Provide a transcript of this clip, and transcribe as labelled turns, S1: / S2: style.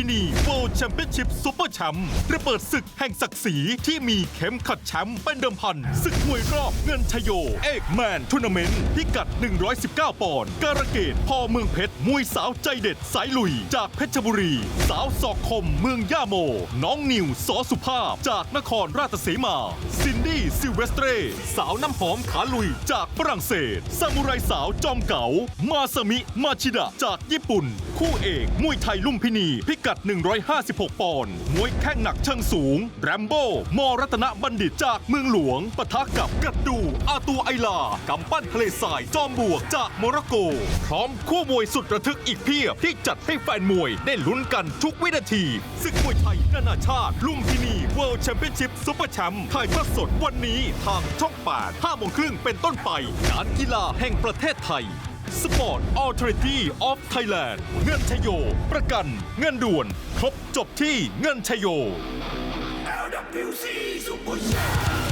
S1: ที่นี่ พินี World Championship Super แชมป์ระเบิดศึกแห่งศักดิ์ศรีที่มีเข็มขัดแชมป์เป็นเดิมพันศึกมวยรอบเงินชโย เอกแมนทัวร์นาเมนต์พิกัด 119 ปอนด์การะเกดพอเมืองเพชรมวยสาวใจเด็ดสายลุย จากเพชรบุรี สาวศอกคมเมืองย่าโม น้องนิวสอสุภาพ จากนครราชสีมา ซินดี้ซิลเวสเตรสาวน้ำหอมขาลุยจากฝรั่งเศสซามูไรสาวจอมเก๋ามาสมิมาชิดะจากญี่ปุ่น คู่เอกมวยไทยลุ่มพินีพิกัด156 ปอนด์มวยแข้งหนักเชิงสูง แรมโบ้ มอรัตนบัณฑิตจากเมืองหลวงปะทะกับกัดดู อาตูไอลากำปั้นทะเลทรายจอมบวกจากโมร็อกโก พร้อมคู่มวยสุดระทึกอีกเพียบ ที่จัดให้แฟนมวยได้ลุ้นกันทุกวินาทีศึกมวยไทยนานาชาติ ลุ่มพินี World Championship Super แชมป์ถ่ายทอดสดวันนี้ทางช่อง 8 5โมงครึ่งเป็นต้นไป การกีฬาแห่งประเทศไทย สปอร์ตออเทอริตี้ออฟไทยแลนด์เงินชโย ประกัน เงินด่วน ครบจบที่เงินชโย
S2: LWC Super Show